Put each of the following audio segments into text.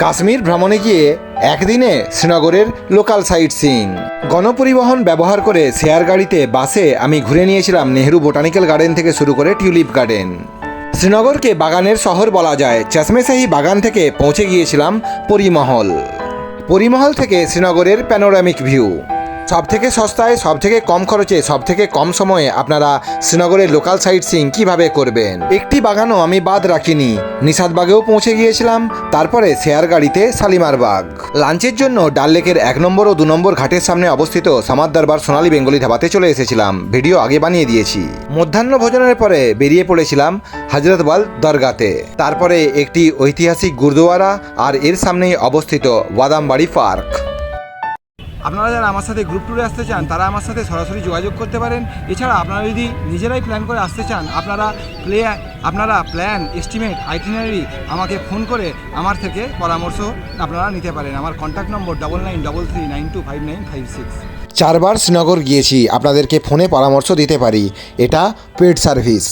কাশ্মীর ভ্রমণে গিয়ে একদিনে শ্রীনগরের লোকাল সাইট সিং গণপরিবহন ব্যবহার করে শেয়ার গাড়িতে, বাসে আমি ঘুরে নিয়েছিলাম নেহরু বোটানিক্যাল গার্ডেন থেকে শুরু করে টিউলিপ গার্ডেন। শ্রীনগরকে বাগানের শহর বলা যায়। চশমেশাহী বাগান থেকে পৌঁছে গিয়েছিলাম পরিমহল। পরিমহল থেকে শ্রীনগরের প্যানোরামিক ভিউ সব থেকে সস্তায় সব থেকে কম খরচে সব থেকে কম সময়ে আপনারা শ্রীনগরের লোকাল সাইট সিং কীভাবে করবেন? একটি বাগানও আমি বাদ রাখিনি। নিষাদবাগেও পৌঁছে গিয়েছিলাম। তারপরে শেয়ার গাড়িতে শালিমার বাগ। লাঞ্চের জন্য ডাল লেকের এক নম্বর ও দু নম্বর ঘাটের সামনে অবস্থিত সামার দরবার সোনালী বেঙ্গলি ধাবাতে চলে এসেছিলাম। ভিডিও আগে বানিয়ে দিয়েছি। মধ্যাহ্ন ভোজনের পরে বেরিয়ে পড়েছিলাম হজরতবাল দরগাতে। তারপরে একটি ঐতিহাসিক গুরুদুয়ারা আর এর সামনেই অবস্থিত বাদামবাড়ি পার্ক। আপনারা যারা আমার সাথে গ্রুপ ট্যুরে আসতে চান তারা আমার সাথে সরাসরি যোগাযোগ করতে পারেন। এছাড়া আপনারা যদি নিজেরাই প্ল্যান করে আসতে চান আপনারা প্লে আপনারা প্ল্যান এস্টিমেট আইটিনারি আমাকে ফোন করে আমার থেকে পরামর্শ আপনারা নিতে পারেন। আমার contact number double nine double three nine two five nine five six চারবার শ্রীনগর গিয়েছি আপনাদেরকে ফোনে পরামর্শ দিতে পারি। এটা পেড সার্ভিস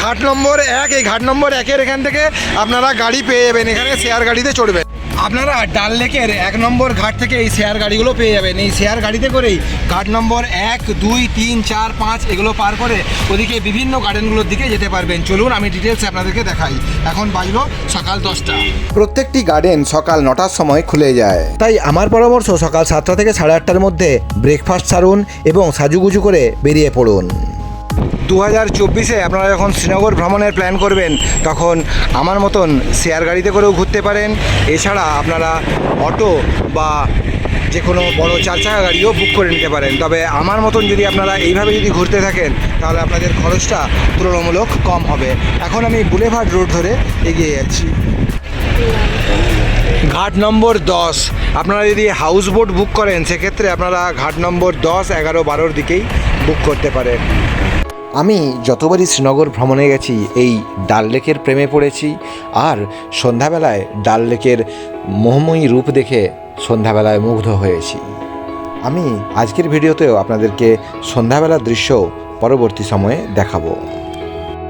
ঘাট নম্বর এক এই ঘাট নম্বর একের এখান থেকে আপনারা গাড়ি পেয়ে যাবেন এখানে শেয়ার গাড়িতে চড়বেন। আপনারা ডাল লেকের এক নম্বর ঘাট থেকে এই শেয়ার গাড়িগুলো পেয়ে যাবেন। এই শেয়ার গাড়িতে করেই ঘাট নম্বর এক দুই তিন চার পাঁচ এগুলো পার করে ওদিকে বিভিন্ন গার্ডেনগুলোর দিকে যেতে পারবেন। চলুন আমি ডিটেলস আপনাদেরকে দেখাই। এখন বাজলো সকাল দশটা। প্রত্যেকটি গার্ডেন সকাল নটার সময় খুলে যায়। তাই আমার পরামর্শ সকাল সাতটা থেকে সাড়ে আটটার মধ্যে ব্রেকফাস্ট সারুন এবং সাজুগুজু করে বেরিয়ে পড়ুন। দু হাজার চব্বিশে আপনারা যখন শ্রীনগর ভ্রমণের প্ল্যান করবেন, তখন আমার মতন শেয়ার গাড়িতে করেও ঘুরতে পারেন। এছাড়া আপনারা অটো বা যে কোনো বড় চার চাকা গাড়িও বুক করে নিতে পারেন। তবে আমার মতন যদি আপনারা এইভাবে যদি ঘুরতে থাকেন, তাহলে আপনাদের খরচটা তুলনামূলক কম হবে। এখন আমি বুলেভার্ড রোড ধরে এগিয়ে যাচ্ছি। ঘাট নম্বর দশ। আপনারা যদি হাউস বোট বুক করেন, সেক্ষেত্রে আপনারা ঘাট নম্বর দশ, এগারো, বারোর দিকেই বুক করতে পারেন। আমি যতবারই শ্রীনগর ভ্রমণে গেছি, এই ডাল লেকের প্রেমে পড়েছি আর সন্ধ্যাবেলায় ডাল লেকের মোহময়ী রূপ দেখে সন্ধ্যাবেলায় মুগ্ধ হয়েছি। আমি আজকের ভিডিওতেও আপনাদেরকে সন্ধ্যাবেলার দৃশ্য পরবর্তী সময়ে দেখাবো।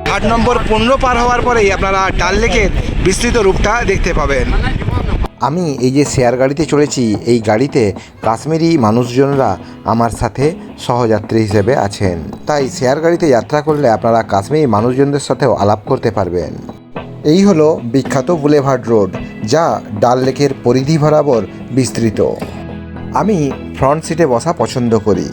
ঘাট নম্বর পনেরো পার হওয়ার পরেই আপনারা ডাল লেকের বিস্তৃত রূপটা দেখতে পাবেন। আমি এই যে শেয়ার গাড়িতে চলেছি, এই গাড়িতে কাশ্মীরি মানুষজনরা আমার সাথে সহযাত্রী হিসেবে আছেন। তাই শেয়ার গাড়িতে যাত্রা করলে আপনারা কাশ্মীরি মানুষজনদের সাথেও আলাপ করতে পারবেন। এই হলো বিখ্যাত বুলেভার্ড রোড, যা ডাল লেকের পরিধি বরাবর বিস্তৃত। আমি ফ্রন্ট সিটে বসা পছন্দ করি।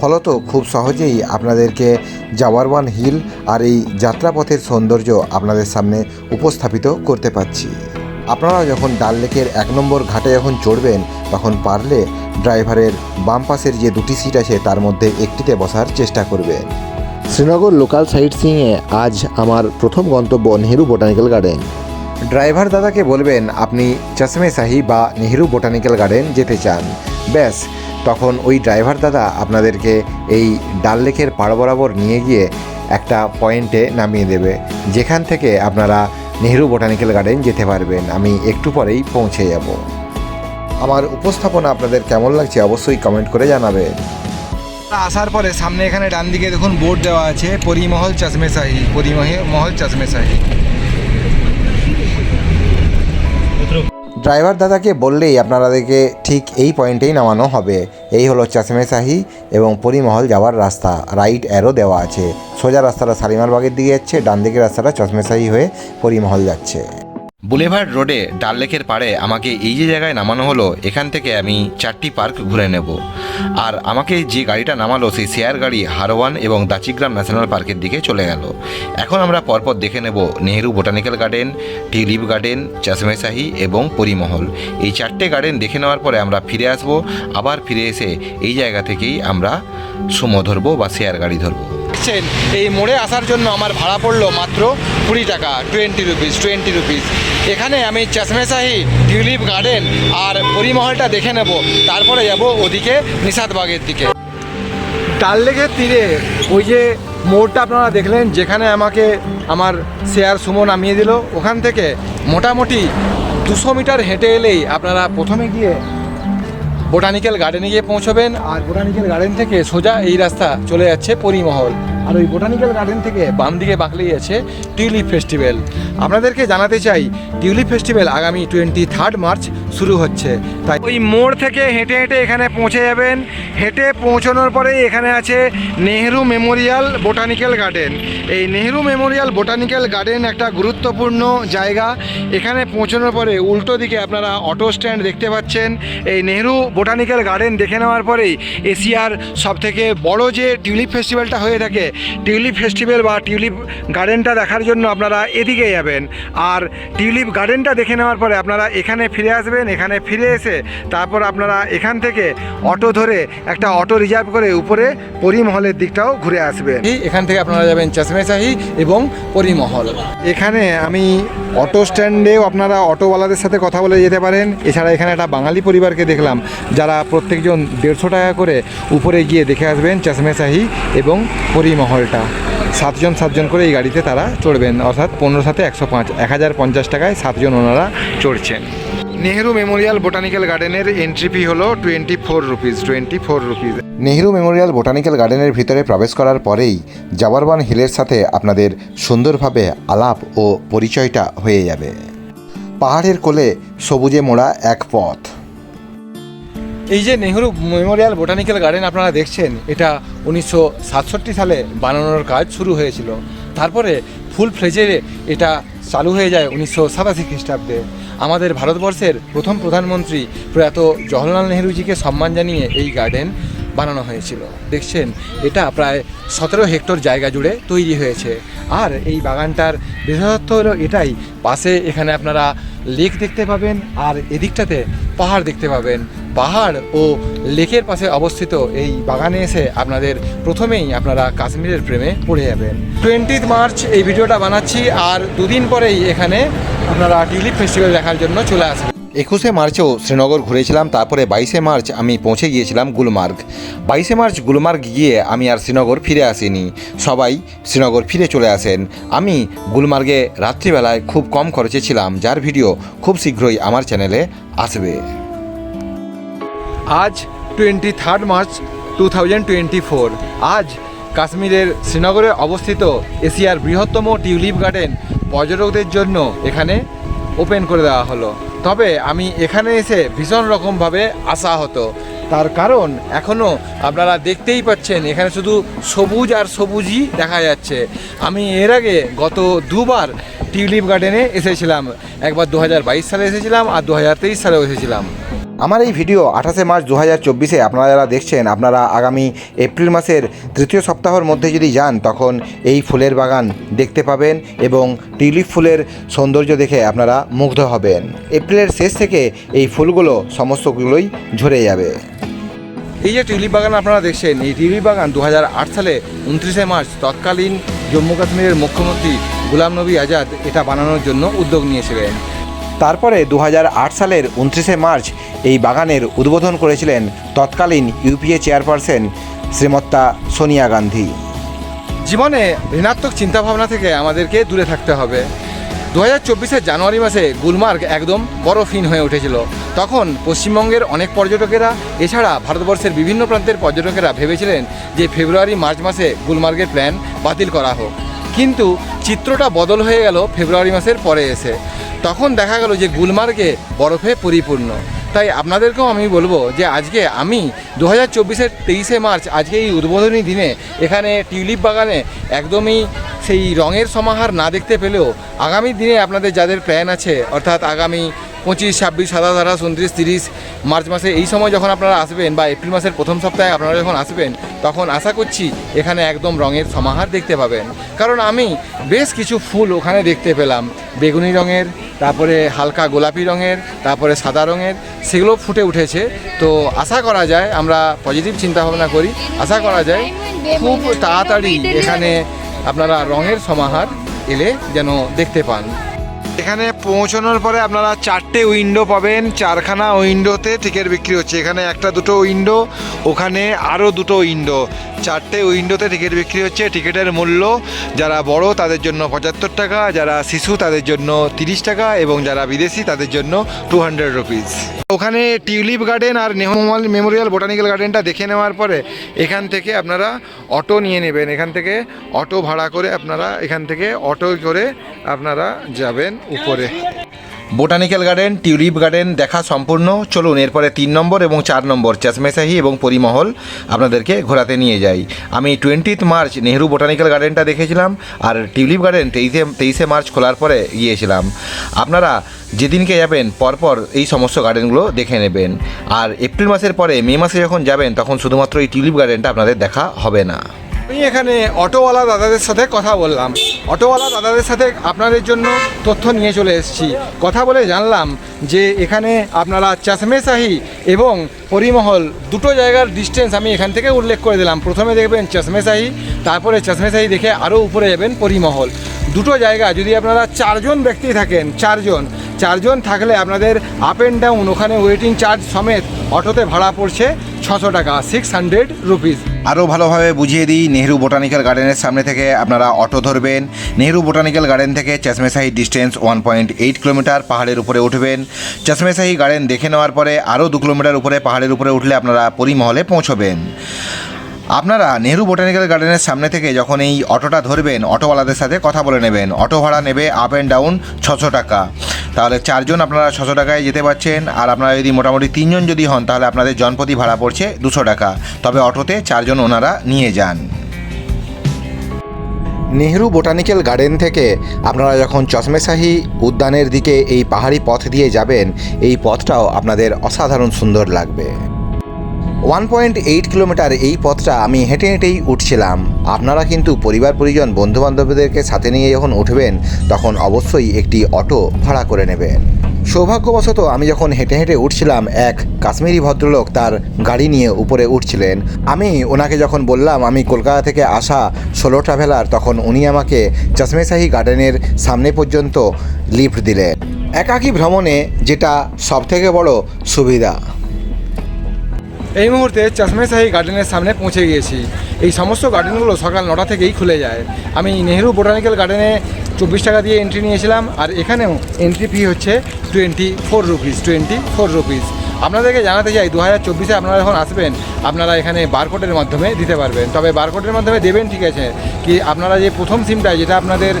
ফলত খুব সহজেই আপনাদেরকে জাওয়ারওয়ান হিল আর এই যাত্রাপথের সৌন্দর্য আপনাদের সামনে উপস্থাপিত করতে পারছি। আপনারা যখন ডাল লেকের এক নম্বর ঘাটে যখন চড়বেন তখন পারলে ড্রাইভারের বাম পাশের যে দুটি সিট আছে তার মধ্যে একটিতে বসার চেষ্টা করবেন। শ্রীনগর লোকাল সাইট সিংয়ে আজ আমার প্রথম গন্তব্য নেহেরু বোটানিক্যাল গার্ডেন। ড্রাইভার দাদাকে বলবেন আপনি চশমে শাহি বা নেহেরু বোটানিক্যাল গার্ডেন যেতে চান। ব্যাস তখন ওই ড্রাইভার দাদা আপনাদেরকে এই ডাল লেকের পাড় বরাবর নিয়ে গিয়ে একটা পয়েন্টে নামিয়ে দেবে যেখান থেকে আপনারা নেহেরু বোটানিক্যাল গার্ডেন যেতে পারবেন। আমি একটু পরেই পৌঁছে যাব। আমার উপস্থাপনা আপনাদের কেমন লাগছে অবশ্যই কমেন্ট করে জানাবেন। আসার পরে সামনে এখানে ডান দিকে দেখুন বোর্ড দেওয়া আছে, পরিমহল চশমে শাহি মহল চশমে ড্রাইভার দাদাকে বললেই আপনাদেরকে ঠিক এই পয়েন্টেই নামানো হবে। এই হলো চাষমে শাহি এবং পরিমহল যাওয়ার রাস্তা। রাইট অ্যারো দেওয়া আছে। সোজা রাস্তাটা শালিমার বাগের দিকে যাচ্ছে ডান দিকের রাস্তাটা চশমেশাহি হয়ে পরিমহল যাচ্ছে। বুলেভার্ড রোডে ডাল লেকের পাড়ে আমাকে এই যে জায়গায় নামানো হলো, এখান থেকে আমি চারটি পার্ক ঘুরে নেব। আর আমাকে যে গাড়িটা নামালো, সেই শেয়ার গাড়ি হারওয়ান এবং দাচিগ্রাম ন্যাশনাল পার্কের দিকে চলে গেল। এখন আমরা পরপর দেখে নেব Nehru botanical garden tulip garden Chashme Shahi এবং পরিমহল। এই চারটে গার্ডেন দেখে নেওয়ার পরে আমরা ফিরে আসব, আবার ফিরে এসে এই জায়গা থেকেই আমরা সুমো ধরবো বা শেয়ার গাড়ি ধরবো। এই মোড়ে আসার জন্য আমার ভাড়া পড়ল মাত্র কুড়ি টাকা টোয়েন্টি রুপিস টোয়েন্টি রুপিস এখানে আমি চশমেশাহি টিউলিপ গার্ডেন আর পরিমহলটা দেখে নেব। তারপরে যাব ওদিকে নিষাদবাগের দিকে। ডাল লেকের তীরে ওই যে মোড়টা আপনারা দেখলেন, যেখানে আমাকে আমার শেয়ার সুমো নামিয়ে দিল, ওখান থেকে মোটামুটি দুশো মিটার হেঁটে এলেই আপনারা প্রথমে গিয়ে বোটানিক্যাল গার্ডেনে গিয়ে পৌঁছবেন আর বোটানিক্যাল গার্ডেন থেকে সোজা এই রাস্তা চলে যাচ্ছে পরিমহল। আর ওই বোটানিক্যাল গার্ডেন থেকে বাম দিকে বাঁকলেই আছে টিউলিপ ফেস্টিভ্যাল। আপনাদেরকে জানাতে চাই, টিউলিপ ফেস্টিভ্যাল আগামী টোয়েন্টি থার্ড মার্চ শুরু হচ্ছে। তাই ওই মোড় থেকে হেঁটে হেঁটে এখানে পৌঁছে যাবেন। হেঁটে পৌঁছানোর পরেই এখানে আছে নেহেরু মেমোরিয়াল বোটানিক্যাল গার্ডেন। এই নেহেরু মেমোরিয়াল বোটানিক্যাল গার্ডেন একটা গুরুত্বপূর্ণ জায়গা। এখানে পৌঁছানোর পরে উল্টো দিকে আপনারা অটো স্ট্যান্ড দেখতে পাচ্ছেন। এই নেহেরু বোটানিক্যাল গার্ডেন দেখে নেওয়ার পরেই এশিয়ার সবথেকে বড় যে টিউলিপ ফেস্টিভ্যালটা হয়ে থাকে টিউলিপ ফেস্টিভ্যাল বা টিউলিপ গার্ডেনটা দেখার জন্য আপনারা এদিকে যাবেন। আর টিউলিপ গার্ডেনটা দেখে নেওয়ার পরে আপনারা এখানে ফিরে আসবেন এখানে ফিরে এসে তারপর আপনারা এখান থেকে অটো ধরে একটা অটো রিজার্ভ করে উপরে পরিমহলের দিকটাও ঘুরে আসবেন। এখান থেকে আপনারা যাবেন চশমেশাহি এবং পরিমহল। এখানে আমি অটো স্ট্যান্ডেও আপনারা অটোওয়ালাদের সাথে কথা বলে যেতে পারেন। এছাড়া এখানে একটা বাঙালি পরিবারকে দেখলাম। যারা প্রত্যেকজন দেড়শো টাকা করে উপরে গিয়ে দেখে আসবেন চশমেশাহি এবং পরিমহলটা। সাতজন সাতজন করে এই গাড়িতে তারা চড়বেন। অর্থাৎ পনেরো সাথে একশো পাঁচ, এক হাজার পঞ্চাশ টাকায় সাতজন ওনারা চড়ছেন। নেহেরু মেমোরিয়াল বোটানিক্যাল গার্ডেনের এন্ট্রি ফি হলো twenty four rupees twenty four rupees Nehru memorial botanical গার্ডেনের ভিতরে প্রবেশ করার পরেই জাবারবান হিলের সাথে আপনাদের সুন্দরভাবে আলাপ ও পরিচয়টা হয়ে যাবে। পাহাড়ের কোলে সবুজে মোড়া এক পথ। এই যে নেহরু মেমোরিয়াল বোটানিক্যাল গার্ডেন আপনারা দেখছেন, এটা উনিশশো সাতষট্টি সালে বানানোর কাজ শুরু হয়েছিল। তারপরে ফুল ফ্লেজে এটা চালু হয়ে যায় উনিশশো সাতাশি খ্রিস্টাব্দে। আমাদের ভারতবর্ষের প্রথম প্রধানমন্ত্রী প্রয়াত জওহরলাল নেহরুজিকে সম্মান জানিয়ে এই গার্ডেন বানানো হয়েছিল। দেখছেন, এটা প্রায় সতেরো হেক্টর জায়গা জুড়ে তৈরি হয়েছে। আর এই বাগানটার বিশেষত্ব হলো এটাই, পাশে এখানে আপনারা লেক দেখতে পাবেন আর এদিকটাতে পাহাড় দেখতে পাবেন। পাহাড় ও লেকের পাশে অবস্থিত এই বাগানে এসে আপনাদের প্রথমেই আপনারা কাশ্মীরের প্রেমে পড়ে যাবেন। টোয়েন্টিথ মার্চ এই ভিডিওটা বানাচ্ছি, আর দুদিন পরেই এখানে আপনারা টিউলিপ ফেস্টিভ্যাল দেখার জন্য চলে আসবেন। একুশে মার্চেও শ্রীনগর ঘুরেছিলাম, তারপরে বাইশে মার্চ আমি পৌঁছে গিয়েছিলাম গুলমার্গ। বাইশে মার্চ গুলমার্গ গিয়ে আমি আর শ্রীনগর ফিরে আসিনি। সবাই শ্রীনগর ফিরে চলে আসেন। আমি গুলমার্গে রাত্রিবেলায় খুব কম খরচে ছিলাম, যার ভিডিও খুব শীঘ্রই আমার চ্যানেলে আসবে। আজ twenty third March two thousand twenty four আজ কাশ্মীরের শ্রীনগরে অবস্থিত এশিয়ার বৃহত্তম টিউলিপ গার্ডেন পর্যটকদের জন্য এখানে ওপেন করে দেওয়া হলো। তবে আমি এখানে এসে ভীষণ রকমভাবে আসা হতো। তার কারণ এখনও আপনারা দেখতেই পাচ্ছেন, এখানে শুধু সবুজ আর সবুজই দেখা যাচ্ছে। আমি এর আগে গত দুবার টিউলিপ গার্ডেনে এসেছিলাম। একবার দু হাজার বাইশ সালে এসেছিলাম আর দু হাজার তেইশ সালেও এসেছিলাম। আমার এই ভিডিও আঠাশে মার্চ দু হাজার চব্বিশে আপনারা যারা দেখছেন, আপনারা আগামী এপ্রিল মাসের তৃতীয় সপ্তাহের মধ্যে যদি যান, তখন এই ফুলের বাগান দেখতে পাবেন এবং টিউলিপ ফুলের সৌন্দর্য দেখে আপনারা মুগ্ধ হবেন। এপ্রিলের শেষ থেকে এই ফুলগুলো সমস্তগুলোই ঝরে যাবে। এই যে টিউলিপ বাগান আপনারা দেখছেন, এই টিউলিপ বাগান দু হাজার আট সালে উনত্রিশে মার্চ তৎকালীন জম্মু কাশ্মীরের মুখ্যমন্ত্রী গুলাম নবী আজাদ এটা বানানোর জন্য উদ্যোগ নিয়েছিলেন। তারপরে দু হাজার আট সালের উনত্রিশে মার্চ এই বাগানের উদ্বোধন করেছিলেন তৎকালীন ইউপিএ চেয়ারপারসন শ্রীমত্তা সোনিয়া গান্ধী। জীবনে ঋণাত্মক চিন্তাভাবনা থেকে আমাদেরকে দূরে থাকতে হবে। দু হাজার জানুয়ারি মাসে গুলমার্গ একদম বরফহীন হয়ে উঠেছিল। তখন পশ্চিমবঙ্গের অনেক পর্যটকেরা, এছাড়া ভারতবর্ষের বিভিন্ন প্রান্তের পর্যটকেরা ভেবেছিলেন যে ফেব্রুয়ারি, মার্চ মাসে গুলমার্গের প্ল্যান বাতিল করা হোক। কিন্তু চিত্রটা বদল হয়ে গেল ফেব্রুয়ারি মাসের পরে এসে। তখন দেখা গেল যে গুলমার্গে বরফে পরিপূর্ণ। তাই আপনাদেরকেও আমি বলব যে আজকে আমি দু হাজার চব্বিশের তেইশে মার্চ, আজকে এই উদ্বোধনী দিনে এখানে টিউলিপ বাগানে একদমই সেই রঙের সমাহার না দেখতে পেলেও আগামী দিনে আপনাদের যাদের প্ল্যান আছে, অর্থাৎ আগামী পঁচিশ, ছাব্বিশ, সাতাশ, আঠাশ, উনত্রিশ, তিরিশ মার্চ মাসে এই সময় যখন আপনারা আসবেন বা এপ্রিল মাসের প্রথম সপ্তাহে আপনারা যখন আসবেন, তখন আশা করছি এখানে একদম রঙের সমাহার দেখতে পাবেন। কারণ আমি বেশ কিছু ফুল ওখানে দেখতে পেলাম। বেগুনি রঙের, তারপরে হালকা গোলাপি রঙের, তারপরে সাদা রঙের, সেগুলো ফুটে উঠেছে। তো আশা করা যায়, আমরা পজিটিভ চিন্তা ভাবনা করি। আশা করা যায়, খুব তাড়াতাড়ি এখানে আপনারা রঙের সমাহার এলে যেন দেখতে পান। এখানে পৌঁছানোর পরে আপনারা চারটে উইন্ডো পাবেন। চারখানা উইন্ডোতে টিকিট বিক্রি হচ্ছে। এখানে একটা দুটো উইন্ডো ওখানে আরও দুটো উইন্ডো চারটে উইন্ডোতে টিকিট বিক্রি হচ্ছে। টিকিটের মূল্য, যারা বড় তাদের জন্য পঁচাত্তর টাকা, যারা শিশু তাদের জন্য তিরিশ টাকা, এবং যারা বিদেশি তাদের জন্য টু হান্ড্রেড রুপিস ওখানে টিউলিপ গার্ডেন আর নেহরু মেমোরিয়াল বোটানিক্যাল গার্ডেনটা দেখে নেওয়ার পরে এখান থেকে আপনারা অটো নিয়ে নেবেন। এখান থেকে অটো ভাড়া করে আপনারা এখান থেকে অটো করে আপনারা যাবেন। উপরে। বোটানিক্যাল গার্ডেন, টিউলিপ গার্ডেন দেখা সম্পূর্ণ। চলুন, এরপরে তিন নম্বর এবং চার নম্বর চশমেশাহি এবং পরিমহল আপনাদেরকে ঘোরাতে নিয়ে যাই। আমি টোয়েন্টিথ মার্চ নেহরু বোটানিক্যাল গার্ডেনটা দেখেছিলাম আর টিউলিপ গার্ডেন তেইশে তেইশে মার্চ খোলার পরে গিয়েছিলাম। আপনারা যেদিনকে যাবেন, পরপর এই সমস্ত গার্ডেনগুলো দেখে নেবেন। আর এপ্রিল মাসের পরে মে মাসে যখন যাবেন, তখন শুধুমাত্র এই টিউলিপ গার্ডেনটা আপনাদের দেখা হবে না। আমি এখানে অটোওয়ালা দাদাদের সাথে কথা বললাম। অটোওয়ালা দাদাদের সাথে আপনাদের জন্য তথ্য নিয়ে চলে এসেছি। কথা বলে জানলাম যে এখানে আপনারা চশমেশাহি এবং পরিমহল দুটো জায়গার ডিস্টেন্স আমি এখান থেকে উল্লেখ করে দিলাম। প্রথমে দেখবেন চশমেশাহি তারপরে চশমেশাহি দেখে আরও উপরে যাবেন পরিমহল। দুটো জায়গা, যদি আপনারা চারজন ব্যক্তি থাকেন, চারজন চারজন থাকলে আপনাদের আপ অ্যান্ড ডাউন ওখানে ওয়েটিং চার্জ সমেত অটোতে ভাড়া পড়ছে ছশো টাকা সিক্স হান্ড্রেড রুপিস আরও ভালোভাবে বুঝিয়ে দিই, নেহেরু বোটানিক্যাল গার্ডেনের সামনে থেকে আপনারা অটো ধরবেন। নেহেরু বোটানিক্যাল গার্ডেন থেকে Chashmashahi distance one point eight kilometre পাহাড়ের উপরে উঠবেন। চশমেশাহি গার্ডেন দেখে নেওয়ার পরে আরও দু কিলোমিটার উপরে পাহাড়ের উপরে উঠলে আপনারা পরিমহলে পৌঁছবেন। আপনারা নেহেরু বোটানিক্যাল গার্ডেনের সামনে থেকে যখন এই অটোটা ধরবেন, অটোওয়ালাদের সাথে কথা বলে নেবেন। অটো ভাড়া নেবে আপ অ্যান্ড ডাউন ছশো টাকা। তাহলে চারজন আপনারা ছশো টাকায় যেতে পারছেন, আর আপনারা যদি মোটামুটি তিনজন যদি হন, তাহলে আপনাদের জনপতি ভাড়া পড়ছে দুশো টাকা। তবে অটোতে চারজন ওনারা নিয়ে যান। নেহরু বোটানিক্যাল গার্ডেন থেকে আপনারা যখন চশমেশাহি উদ্যানের দিকে এই পাহাড়ি পথ দিয়ে যাবেন, এই পথটাও আপনাদের অসাধারণ সুন্দর লাগবে। ওয়ান পয়েন্ট এইট কিলোমিটার এই পথটা আমি হেঁটে হেঁটেই উঠছিলাম। আপনারা কিন্তু পরিবার, পরিজন বন্ধু বন্ধুবান্ধবদেরকে সাথে নিয়ে যখন উঠবেন, তখন অবশ্যই একটি অটো ভাড়া করে নেবেন। সৌভাগ্যবশত আমি যখন হেঁটে হেঁটে উঠছিলাম, এক কাশ্মীরি ভদ্রলোক তার গাড়ি নিয়ে উপরে উঠছিলেন। আমি ওনাকে যখন বললাম, আমি কলকাতা থেকে আসা সোলো ট্রাভেলার তখন উনি আমাকে চশমেশাহি গার্ডেনের সামনে পর্যন্ত লিফট দিলেন। একাকী ভ্রমণে যেটা সবথেকে বড় সুবিধা এই মুহূর্তে চশমেশাহি গার্ডেনের সামনে পৌঁছে গিয়েছি। এই সমস্ত গার্ডেনগুলো সকাল নটা থেকেই খুলে যায়। আমি নেহেরু বোটানিক্যাল গার্ডেনে চব্বিশ টাকা দিয়ে এন্ট্রি নিয়েছিলাম আর এখানেও এন্ট্রি ফি হচ্ছে twenty four rupees twenty four rupees আপনাদেরকে জানাতে চাই দু হাজার চব্বিশে আপনারা যখন আসবেন, আপনারা এখানে বারকোডের মাধ্যমে দিতে পারবেন। তবে বারকোডের মাধ্যমে দেবেন ঠিক আছে, কি আপনারা যে প্রথম সিমটা যেটা আপনাদের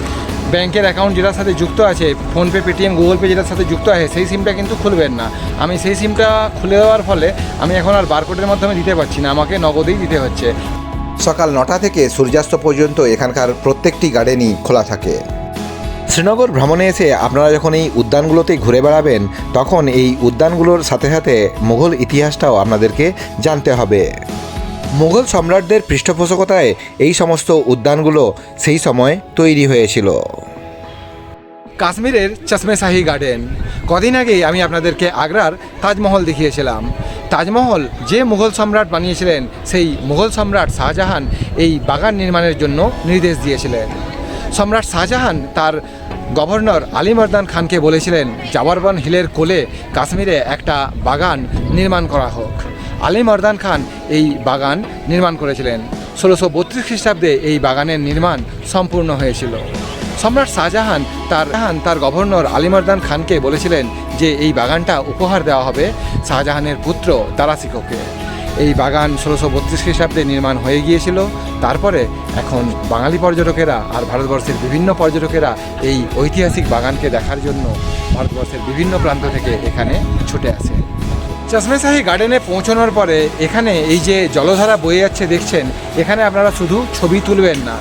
ব্যাংকের অ্যাকাউন্ট যেটার সাথে যুক্ত আছে ফোনপে পেটিএম গুগল পে যেটার সাথে যুক্ত আছে, সেই সিমটা কিন্তু খুলবেন না। আমি সেই সিমটা খুলে দেওয়ার ফলে আমি এখন আর বারকোডের মাধ্যমে দিতে পারছি না, আমাকে নগদেই দিতে হচ্ছে। সকাল নটা থেকে সূর্যাস্ত পর্যন্ত এখানকার প্রত্যেকটি গার্ডেনই খোলা থাকে। শ্রীনগর ভ্রমণে এসে আপনারা যখন এই উদ্যানগুলোতে ঘুরে বেড়াবেন, তখন এই উদ্যানগুলোর সাথে সাথে মুঘল ইতিহাসটাও আপনাদেরকে জানতে হবে। মুঘল সম্রাটদের পৃষ্ঠপোষকতায় এই সমস্ত উদ্যানগুলো সেই সময় তৈরি হয়েছিল। কাশ্মীরের চশমেশাহি গার্ডেন কদিন আগেই আমি আপনাদেরকে আগ্রার তাজমহল দেখিয়েছিলাম। তাজমহল যে মুঘল সম্রাট বানিয়েছিলেন, সেই মুঘল সম্রাট শাহজাহান এই বাগান নির্মাণের জন্য নির্দেশ দিয়েছিলেন। সম্রাট শাহজাহান তার গভর্নর আলিমর্দান খানকে বলেছিলেন জাবারবন হিলের কোলে কাশ্মীরে একটা বাগান নির্মাণ করা হোক। আলিমর্দান খান এই বাগান নির্মাণ করেছিলেন। ষোলোশো বত্রিশ খ্রিস্টাব্দে এই বাগানের নির্মাণ সম্পূর্ণ হয়েছিল। সম্রাট শাহজাহান তার জাহান তার গভর্নর আলিমর্দান খানকে বলেছিলেন যে এই বাগানটা উপহার দেওয়া হবে শাহজাহানের পুত্র দারাসিকোকে এই বাগান ষোলোশো বত্রিশ খ্রিস্টাব্দে নির্মাণ হয়ে গিয়েছিল। তারপরে এখন বাঙালি পর্যটকেরা আর ভারতবর্ষের বিভিন্ন পর্যটকেরা এই ঐতিহাসিক বাগানকে দেখার জন্য ভারতবর্ষের বিভিন্ন প্রান্ত থেকে এখানে ছুটে আসে। চশমেশাহি গার্ডেনে পৌঁছানোর পরে এখানে এই যে জলধারা বয়ে যাচ্ছে দেখছেন, এখানে আপনারা শুধু ছবি তুলবেন না।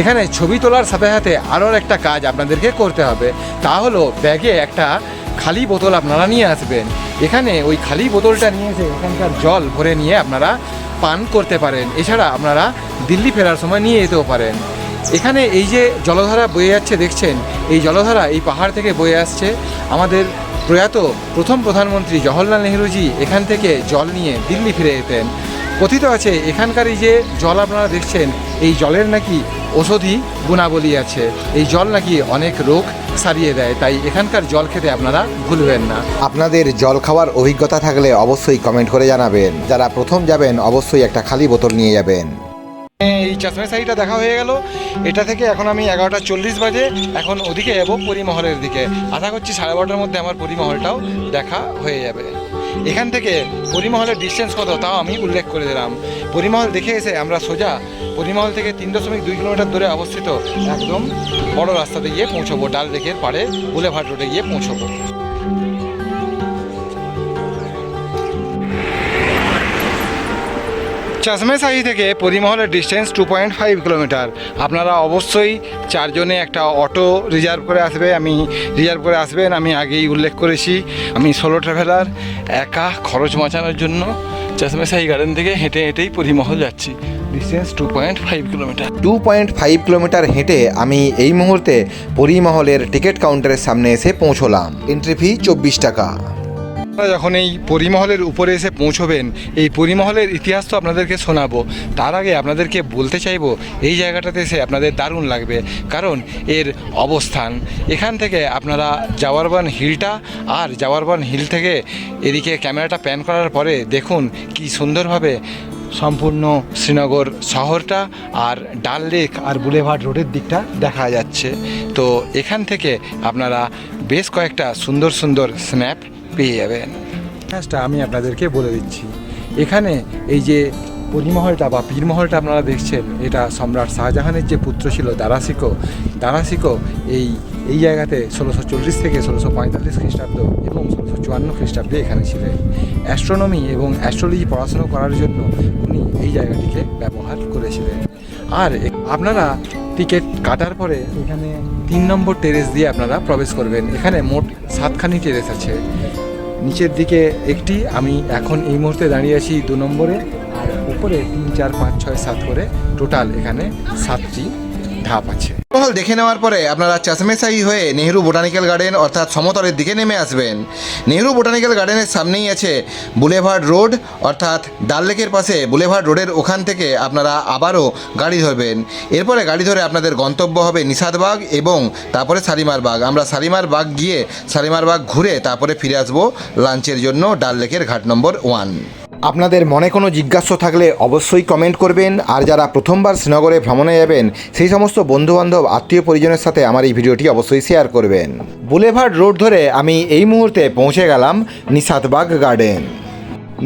এখানে ছবি তোলার সাথে সাথে আরও একটা কাজ আপনাদেরকে করতে হবে। তা হলো ব্যাগে একটা খালি বোতল আপনারা নিয়ে আসবেন। এখানে ওই খালি বোতলটা নিয়ে এসে এখানকার জল ভরে নিয়ে আপনারা পান করতে পারেন। এছাড়া আপনারা দিল্লি ফেরার সময় নিয়ে যেতেও পারেন। এখানে এই যে জলধারা বয়ে যাচ্ছে দেখছেন, এই জলধারা এই পাহাড় থেকে বয়ে আসছে। আমাদের প্রয়াত প্রথম প্রধানমন্ত্রী জওহরলাল নেহরুজি এখান থেকে জল নিয়ে দিল্লি ফিরে যেতেন। কথিত আছে এখানকার এই যে জল আপনারা দেখছেন, এই জলের নাকি ঔষধি গুণাবলী আছে। এই জল নাকি অনেক রোগ সারিয়ে দেয়, তাই এখানকার জল খেতে আপনারা ভুলবেন না। আপনাদের জল খাওয়ার অভিজ্ঞতা থাকলে অবশ্যই কমেন্ট করে জানাবেন। যারা প্রথম যাবেন, অবশ্যই একটা খালি বোতল নিয়ে যাবেন। এই চাষমের শাড়িটা দেখা হয়ে গেল। এটা থেকে এখন আমি এগারোটা চল্লিশ বাজে। এখন ওদিকে যাব পরিমহলের দিকে। আশা করছি সাড়ে বারোটার মধ্যে আমার পরিমহলটাও দেখা হয়ে যাবে। এখান থেকে পরিমহলের ডিস্টেন্স কত, তাও আমি উল্লেখ করে দিলাম। পরিমহল দেখে এসে আমরা সোজা পরিমহল থেকে তিন দশমিক দুই কিলোমিটার দূরে অবস্থিত একদম বড় রাস্তাতে গিয়ে পৌঁছবো। ডাল লেকের পাড়ে বুলেভাট রোডে গিয়ে পৌঁছবো। চাষমেশাহি থেকে পরিমহলের distance two point five kilometre আপনারা অবশ্যই চারজনে একটা অটো রিজার্ভ করে আসবে, আমি রিজার্ভ করে আসবেন, আমি আগেই উল্লেখ করেছি, আমি সোলো ট্রাভেলার একা খরচ বাঁচানোর জন্য চাষমেশাহি গার্ডেন থেকে হেঁটে হেঁটেই পরিমহল যাচ্ছি। Distance two point five kilometre two point five kilometre হেঁটে আমি এই মুহূর্তে পরিমহলের টিকিট কাউন্টারের সামনে এসে পৌঁছলাম। এন্ট্রি ফি চব্বিশ টাকা। আপনারা যখন এই পরিমহলের উপরে এসে পৌঁছবেন, এই পরিমহলের ইতিহাস তো আপনাদেরকে শোনাবো। তার আগে আপনাদেরকে বলতে চাইব, এই জায়গাটাতে এসে আপনাদের দারুণ লাগবে। কারণ এর অবস্থান, এখান থেকে আপনারা জাওয়ারবান হিলটা আর জাওয়ারবান হিল থেকে এদিকে ক্যামেরাটা প্যান করার পরে দেখুন কি সুন্দরভাবে সম্পূর্ণ শ্রীনগর শহরটা আর ডাল লেক আর বুলেভার্ড রোডের দিকটা দেখা যাচ্ছে। তো এখান থেকে আপনারা বেশ কয়েকটা সুন্দর সুন্দর স্ন্যাপ পেয়ে যাবেন। ইতিহাসটা আমি আপনাদেরকে বলে দিচ্ছি। এখানে এই যে পরিমহলটা বা পীরমহলটা আপনারা দেখছেন, এটা সম্রাট শাহজাহানের যে পুত্র ছিল দারাসিকো দারাসিকো এই এই জায়গাতে ষোলোশো চল্লিশ থেকে ষোলোশো পঁয়তাল্লিশ খ্রিস্টাব্দ এবং ষোলোশো চুয়ান্ন খ্রিস্টাব্দে এখানে ছিলেন। অ্যাস্ট্রোনমি এবং অ্যাস্ট্রোলজি পড়াশোনা করার জন্য উনি এই জায়গাটিকে ব্যবহার করেছিলেন। আর আপনারা টিকিট কাটার পরে এখানে তিন নম্বর টেরেস দিয়ে আপনারা প্রবেশ করবেন। এখানে মোট সাতখানি টেরেস আছে। নিচের দিকে একটি, আমি এখন এই মুহূর্তে দাঁড়িয়ে আছি দু নম্বরে, আর উপরে তিন, চার, পাঁচ, ছয়, সাত করে, টোটাল এখানে সাতটি ধাপ আছে। মহল দেখে নেওয়ার পরে আপনারা চাষমেশাই হয়ে নেহেরু বোটানিক্যাল গার্ডেন অর্থাৎ সমতলের দিকে নেমে আসবেন। নেহেরু বোটানিক্যাল গার্ডেনের সামনেই আছে বুলেভার্ড রোড, অর্থাৎ ডাল লেকের পাশে বুলেভার্ড রোডের ওখান থেকে আপনারা আবারও গাড়ি ধরবেন। এরপরে গাড়ি ধরে আপনাদের গন্তব্য হবে নিষাদবাগ এবং তারপরে শালিমার বাগ। আমরা শালিমার বাগ গিয়ে শালিমার বাগ ঘুরে তারপরে ফিরে আসব লাঞ্চের জন্য ডাল লেকের ঘাট নম্বর ওয়ান। আপনাদের মনে কোনো জিজ্ঞাসা থাকলে অবশ্যই কমেন্ট করবেন। আর যারা প্রথমবার শ্রীনগরে ভ্রমণে যাবেন, সেই সমস্ত বন্ধুবান্ধব, আত্মীয় পরিজনের সাথে আমার এই ভিডিওটি অবশ্যই শেয়ার করবেন। বুলেভার্ড রোড ধরে আমি এই মুহূর্তে পৌঁছে গেলাম Nishatbagh garden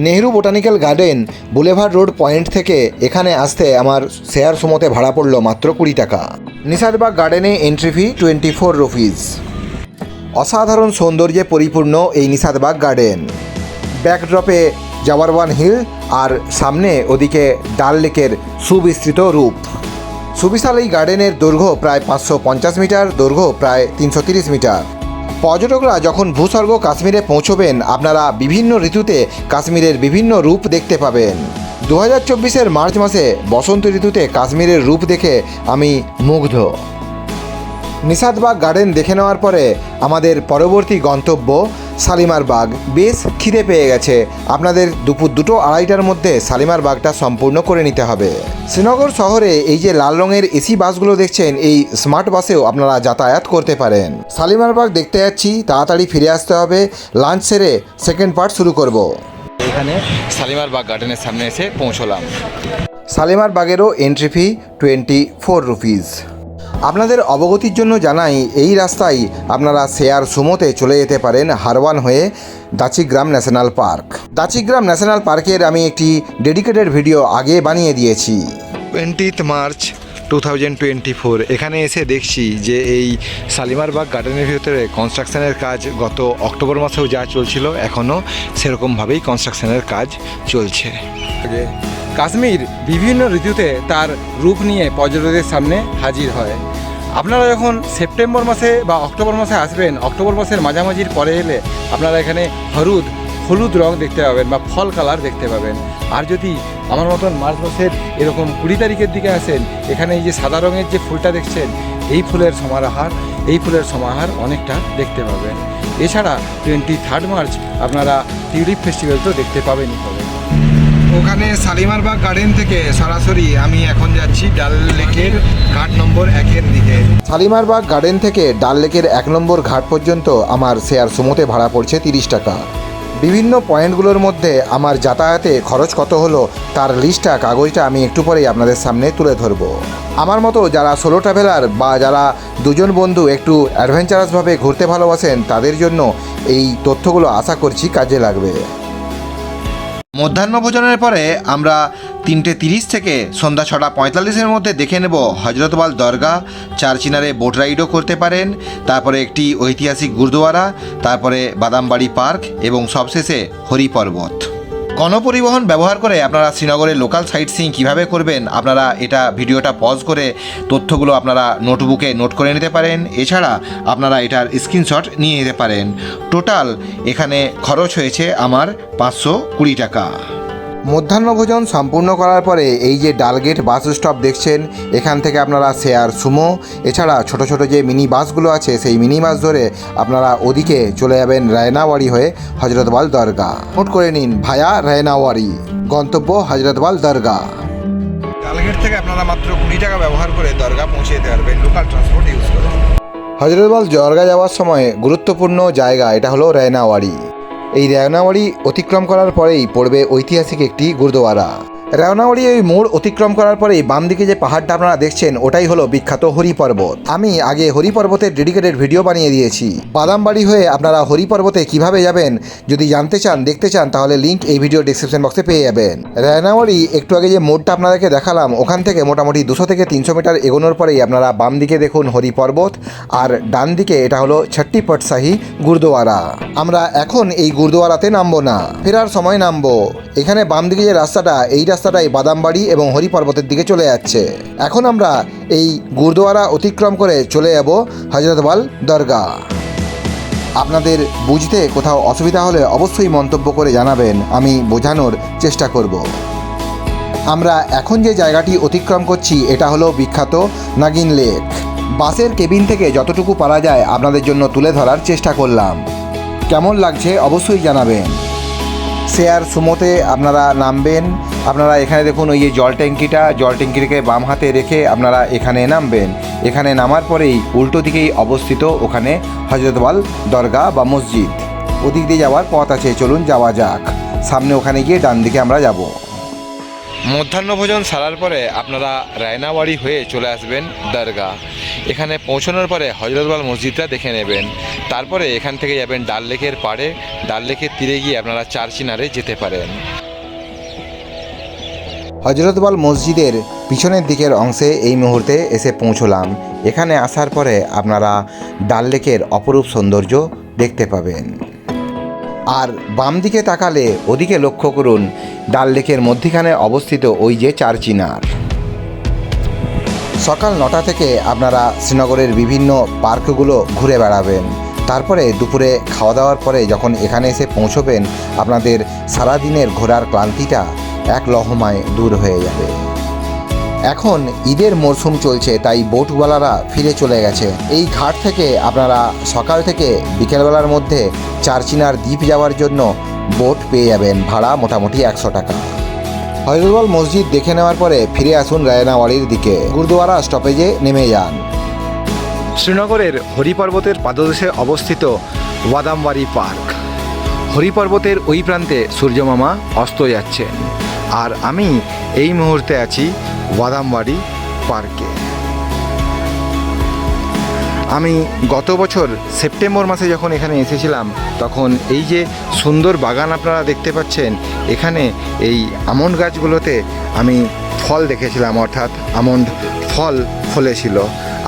Nehru botanical garden boulevard road point থেকে এখানে আসতে আমার শেয়ার সমতে ভাড়া পড়ল মাত্র কুড়ি টাকা। নিষাদবাগ গার্ডেনে entry fee twenty four rupees অসাধারণ সৌন্দর্যে পরিপূর্ণ এই নিষাদবাগ গার্ডেন ব্যাকড্রপে জাওয়ারওয়ান হিল আর সামনে ওদিকে ডাল লেকের সুবিস্তৃত রূপ। সুবিশাল এই গার্ডেনের দৈর্ঘ্য প্রায় পাঁচশো পঞ্চাশ মিটার, দৈর্ঘ্য প্রায় তিনশো তিরিশ মিটার। পর্যটকরা যখন ভূস্বর্গ কাশ্মীরে পৌঁছবেন, আপনারা বিভিন্ন ঋতুতে কাশ্মীরের বিভিন্ন রূপ দেখতে পাবেন। দু হাজার চব্বিশের মার্চ মাসে বসন্ত ঋতুতে কাশ্মীরের রূপ দেখে আমি মুগ্ধ। নিষাদবাগ গার্ডেন দেখে নেওয়ার পরে আমাদের পরবর্তী গন্তব্য শালিমার বাগ বেশ খিদে পেয়ে গেছে। আপনাদের দুপুর দুটো আড়াইটার মধ্যে শালিমার বাগটা সম্পূর্ণ করে নিতে হবে। শ্রীনগর শহরে এই যে লাল রঙের এসি বাসগুলো দেখছেন এই স্মার্ট বাসেও আপনারা যাতায়াত করতে পারেন। শালিমার বাগ দেখতে যাচ্ছি তাড়াতাড়ি ফিরে আসতে হবে। লাঞ্চ সেরে সেকেন্ড পার্ট শুরু করব। এখানে শালিমার বাগ গার্ডেনের সামনে এসে পৌঁছলাম। Shalimar বাগেরও entry fee twenty four rupees আপনাদের অবগতির জন্য জানাই এই রাস্তায় আপনারা শেয়ার সুমোতে চলে যেতে পারেন হারওয়ান হয়ে Dachigam national park. Dachigam national পার্কের আমি একটি ডেডিকেটেড ভিডিও আগে বানিয়ে দিয়েছি। Twentieth March two thousand twenty four এখানে এসে দেখছি যে এই শালিমার বাগ গার্ডেনের ভিতরে কনস্ট্রাকশানের কাজ গত অক্টোবর মাসেও যা চলছিল এখনও সেরকমভাবেই কনস্ট্রাকশানের কাজ চলছে। কাশ্মীর বিভিন্ন ঋতুতে তার রূপ নিয়ে পর্যটকদের সামনে হাজির হয়। আপনারা যখন সেপ্টেম্বর মাসে বা অক্টোবর মাসে আসবেন, অক্টোবর মাসের মাঝামাঝির পরে এলে আপনারা এখানে হলুদ হলুদ রং দেখতে পাবেন বা ফল কালার দেখতে পাবেন। আর যদি আমার মতন মার্চ মাসের এরকম কুড়ি তারিখের দিকে আসেন, এখানে এই যে সাদা রঙের যে ফুলটা দেখছেন, এই ফুলের সমারোহার, এই ফুলের সমাহার অনেকটা দেখতে পাবেন। এছাড়া টোয়েন্টি থার্ড মার্চ আপনারা টিউলিপ ফেস্টিভ্যাল তো দেখতে পাবেনই পাবেন। ওখানে শালিমারবাগ গার্ডেন থেকে সরাসরি আমি এখন যাচ্ছি ডাল লেকের ঘাট নম্বর একের দিকে। শালিমারবাগ গার্ডেন থেকে ডাল লেকের এক নম্বর ঘাট পর্যন্ত আমার শেয়ার সুমোতে ভাড়া পড়ছে তিরিশ টাকা। বিভিন্ন পয়েন্টগুলোর মধ্যে আমার যাতায়াতে খরচ কত হলো তার লিস্টটা, কাগজটা আমি একটু পরেই আপনাদের সামনে তুলে ধরবো। আমার মতো যারা সোলো ট্রাভেলার বা যারা দুজন বন্ধু একটু অ্যাডভেঞ্চারাসভাবে ঘুরতে ভালোবাসেন, তাদের জন্য এই তথ্যগুলো আশা করছি কাজে লাগবে। মধ্যাহ্ন ভোজনের পরে আমরা তিনটে তিরিশ থেকে সন্ধ্যা ছটা পঁয়তাল্লিশের মধ্যে দেখে নেব হজরতবাল দরগা চার চিনারে বোট রাইডও করতে পারেন, তারপরে একটি ঐতিহাসিক গুরুদুয়ারা, তারপরে বাদামবাড়ি পার্ক এবং সবশেষে হরি পর্বত গণপরিবহন ব্যবহার করে আপনারা শ্রীনগরের লোকাল সাইট সিং কীভাবে করবেন, আপনারা এটা ভিডিওটা পজ করে তথ্যগুলো আপনারা নোটবুকে নোট করে নিতে পারেন, এছাড়া আপনারা এটার স্ক্রিনশট নিয়ে নিতে পারেন। টোটাল এখানে খরচ হয়েছে আমার পাঁচশো কুড়ি টাকা। মধ্যাহ্নভোজন সম্পূর্ণ করার পরে এই যে ডালগেট বাস স্টপ দেখছেন এখান থেকে আপনারা শেয়ার সুমো। এছাড়া ছোট ছোট যে মিনি বাসগুলো আছে সেই মিনি বাস ধরে আপনারা ওদিকে চলে যাবেন রায়নাওয়াড়ি হয়ে হজরতবাল দরগা। নোট করে নিন ভায়া রায়নাওয়াড়ি গন্তব্য হজরতবাল দরগা। ডালগেট থেকে আপনারা মাত্র কুড়ি টাকা ব্যবহার করে দরগা পৌঁছে যেতে পারবেন লোকাল ট্রান্সপোর্ট ইউজ করে। হজরতবাল দরগা যাওয়ার সময় গুরুত্বপূর্ণ জায়গা এটা হলো রায়নাওয়াড়ি এই রায়নাওয়াড়ি অতিক্রম করার পরেই পড়বে ঐতিহাসিক একটি গুরুদুয়ারা। রায়নাওয়াড়ি ওই মোড় অতিক্রম করার পরেই বাম দিকে যে পাহাড়টা আপনারা দেখছেন, ওটাই হলো বিখ্যাত হরি পর্বত আমি আগে হরি পর্বতের ডেডিকেটেড ভিডিও বানিয়ে দিয়েছি। বাদামবাড়ি হয়ে আপনারা হরি পর্বতে কীভাবে যাবেন, যদি জানতে চান, দেখতে চান, তাহলে লিঙ্ক এই ভিডিও ডিসক্রিপশন বক্সে পেয়ে যাবেন। রায়নাওয়াড়ি একটু আগে যে মোড়টা আপনাদেরকে দেখালাম, ওখান থেকে মোটামুটি দুশো থেকে তিনশো মিটার এগোনোর পরেই আপনারা বাম দিকে দেখুন হরি পর্বত আর ডান দিকে এটা হলো ছট্টি পটশাহী গুরুদুয়ারা। আমরা এখন এই গুরুদুয়ারাতে নামবো না, ফেরার সময় নামবো। এখানে বাম দিকে যে রাস্তাটা এই রাস্তাটাই বাদামবাড়ি এবং হরি পর্বতের দিকে চলে যাচ্ছে। এখন আমরা এই গুরুদুয়ারা অতিক্রম করে চলে যাব হজরতবাল দরগা। আপনাদের বুঝতে কোথাও অসুবিধা হলে অবশ্যই মন্তব্য করে জানাবেন, আমি বোঝানোর চেষ্টা করব। আমরা এখন যে জায়গাটি অতিক্রম করছি, এটা হলো বিখ্যাত নাগিন লেক। বাসের কেবিন থেকে যতটুকু পারা যায় আপনাদের জন্য তুলে ধরার চেষ্টা করলাম। কেমন লাগছে অবশ্যই জানাবেন। শেয়ার সুমোতে আপনারা নামবেন। আপনারা এখানে দেখুন ওই যে জল ট্যাঙ্কিটা, জল ট্যাঙ্কিটাকে বাম হাতে রেখে আপনারা এখানে নামবেন। এখানে নামার পরেই উল্টো দিকেই অবস্থিত ওখানে হজরতবাল দরগা বা মসজিদ। ওদিক দিয়ে যাওয়ার পথ আছে, চলুন যাওয়া যাক। সামনে ওখানে গিয়ে ডান দিকে আমরা যাব। মধ্যাহ্ন ভোজন সারার পরে আপনারা রায়নাবাড়ি হয়ে চলে আসবেন দরগা। এখানে পৌঁছানোর পরে হজরতবাল মসজিদটা দেখে নেবেন। তারপরে এখান থেকে যাবেন ডাল লেকের পাড়ে। ডাল লেকের তীরে গিয়ে আপনারা চার চিনারে যেতে পারেন। হজরতবাল মসজিদের পিছনের দিকের অংশে এই মুহূর্তে এসে পৌঁছলাম। এখানে আসার পরে আপনারা ডাল লেকের অপরূপ সৌন্দর্য দেখতে পাবেন। আর বাম দিকে তাকালে ওদিকে লক্ষ্য করুন ডাল লেকের মধ্যিখানে অবস্থিত ওই যে চারচিনার সকাল নটা থেকে আপনারা শ্রীনগরের বিভিন্ন পার্কগুলো ঘুরে বেড়াবেন। তারপরে দুপুরে খাওয়া দাওয়ার পরে যখন এখানে এসে পৌঁছবেন, আপনাদের সারাদিনের ঘোরার ক্লান্তিটা এক লহমায় দূর হয়ে যাবে। এখন ঈদের মরশুম চলছে, তাই বোটওয়ালারা ফিরে চলে গেছে। এই ঘাট থেকে আপনারা সকাল থেকে বিকেলবেলার মধ্যে চারচিনার দ্বীপ যাওয়ার জন্য বোট পেয়ে যাবেন। ভাড়া মোটামুটি একশো টাকা। হজরতবল মসজিদ দেখে নেওয়ার পরে ফিরে আসুন রায়নাওয়াড়ির দিকে। গুরুদুয়ারা স্টপেজে নেমে যান। শ্রীনগরের হরিপর্বতের পাদদেশে অবস্থিত ওয়াদামবাড়ি পার্ক। হরিপর্বতের ওই প্রান্তে সূর্যমামা অস্ত যাচ্ছেন। আর আমি এই মুহূর্তে আছি ওয়াদামবাড়ি পার্কে। আমি গত বছর সেপ্টেম্বর মাসে যখন এখানে এসেছিলাম, তখন এই যে সুন্দর বাগান আপনারা দেখতে পাচ্ছেন, এখানে এই আমন্ড গাছগুলোতে আমি ফল দেখেছিলাম, অর্থাৎ আমন্ড ফল ফলেছিল।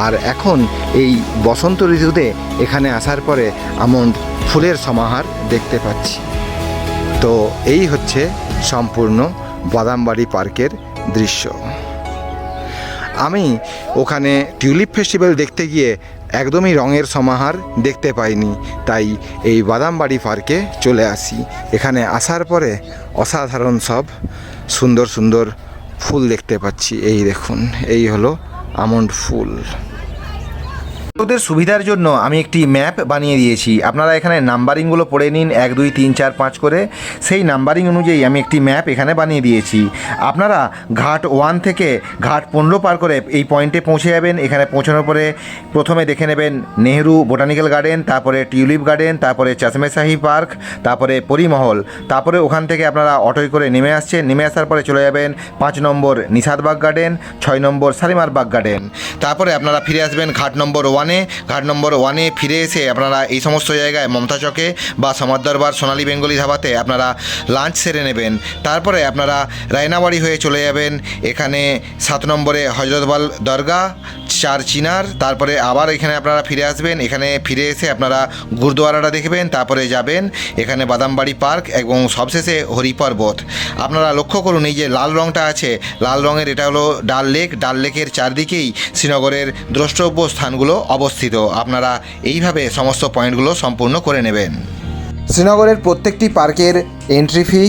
আর এখন এই বসন্ত ঋতুতে এখানে আসার পরে আমন্ড ফুলের সমাহার দেখতে পাচ্ছি। তো এই হচ্ছে সম্পূর্ণ বাদামবাড়ি পার্কের দৃশ্য। আমি ওখানে টিউলিপ ফেস্টিভ্যাল দেখতে গিয়ে একদমই রঙের সমাহার দেখতে পাইনি। তাই এই বাদামবাড়ি পার্কে চলে আসি। এখানে আসার পরে অসাধারণ সব সুন্দর সুন্দর ফুল দেখতে পাচ্ছি। এই দেখুন, এই হলো আমন্ড ফুল। ওদের সুবিধার জন্য আমি একটি ম্যাপ বানিয়ে দিয়েছি। আপনারা এখানে নাম্বারিংগুলো পড়ে নিন, এক, দুই, তিন, চার, পাঁচ করে। সেই নাম্বারিং অনুযায়ী আমি একটি ম্যাপ এখানে বানিয়ে দিয়েছি। আপনারা ঘাট ওয়ান থেকে ঘাট পনেরো পার করে এই পয়েন্টে পৌঁছে যাবেন। এখানে পৌঁছানোর পরে প্রথমে দেখে নেবেন নেহেরু বোটানিক্যাল গার্ডেন, তারপরে টিউলিপ গার্ডেন, তারপরে চাশমেশাহি পার্ক, তারপরে পরিমহল। তারপরে ওখান থেকে আপনারা অটোয় করে নেমে আসছেন। নেমে আসার পরে চলে যাবেন পাঁচ নম্বর নিষাদবাগ গার্ডেন, ছয় নম্বর শালিমারবাগ গার্ডেন। তারপরে আপনারা ফিরে আসবেন ঘাট নম্বর ওয়ানে। ঘাট নম্বর ওয়ানে ফিরে এসে আপনারা এই সমস্ত জায়গায় মমতা চকে বা সমাজ দরবার, সোনালী বেঙ্গলি ধাবাতে আপনারা লাঞ্চ সেরে নেবেন। তারপরে আপনারা রায়নাবাড়ি হয়ে চলে যাবেন। এখানে সাত নম্বরে হজরতবাল দরগা চার চিনার, তারপরে আবার এখানে আপনারা ফিরে আসবেন। এখানে ফিরে এসে আপনারা গুরুদুয়ারাটা দেখবেন, তারপরে যাবেন। এখানে বাদামবাড়ি পার্ক এবং সবশেষে হরি পর্বত আপনারা লক্ষ্য করুন, এই যে লাল রঙটা আছে, লাল রঙের এটা হলো ডাল লেক। ডাল লেকের চারদিকেই শ্রীনগরের দ্রষ্টব্য স্থানগুলো অবস্থিত। আপনারা এইভাবে সমস্ত পয়েন্টগুলো সম্পূর্ণ করে নেবেন। শ্রীনগরের প্রত্যেকটি পার্কের এন্ট্রি ফি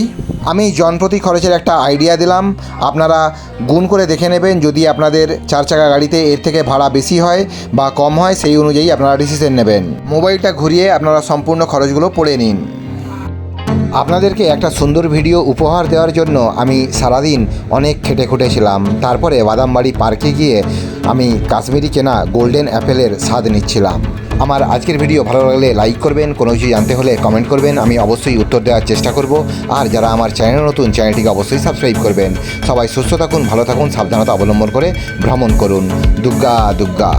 আমি জনপ্রতি খরচের একটা আইডিয়া দিলাম। আপনারা গুণ করে দেখে নেবেন যদি আপনাদের চার চাকা গাড়িতে এর থেকে ভাড়া বেশি হয় বা কম হয়, সেই অনুযায়ী আপনারা ডিসিশন নেবেন। মোবাইলটা ঘুরিয়ে আপনারা সম্পূর্ণ খরচগুলো পড়ে নিন। আপনাদেরকে একটা সুন্দর ভিডিও উপহার দেওয়ার জন্য আমি সারাদিন অনেক খেটে খুঁটেছিলাম তারপরে বাদামবাড়ি পার্কে গিয়ে আমি কাশ্মীরি কেনা গোল্ডেন অ্যাপেলের স্বাদ নিচ্ছিলাম। আমার আজকের ভিডিও ভালো লাগলে লাইক করবেন, কোনো কিছু জানতে হলে কমেন্ট করবেন। আমি অবশ্যই উত্তর দেওয়ার চেষ্টা করব। আর যারা আমার চ্যানেল নতুন চ্যানেলটিকে অবশ্যই সাবস্ক্রাইব করবেন। সবাই সুস্থ থাকুন, ভালো থাকুন, সাবধানতা অবলম্বন করে ভ্রমণ করুন। দুর্গা দুর্গা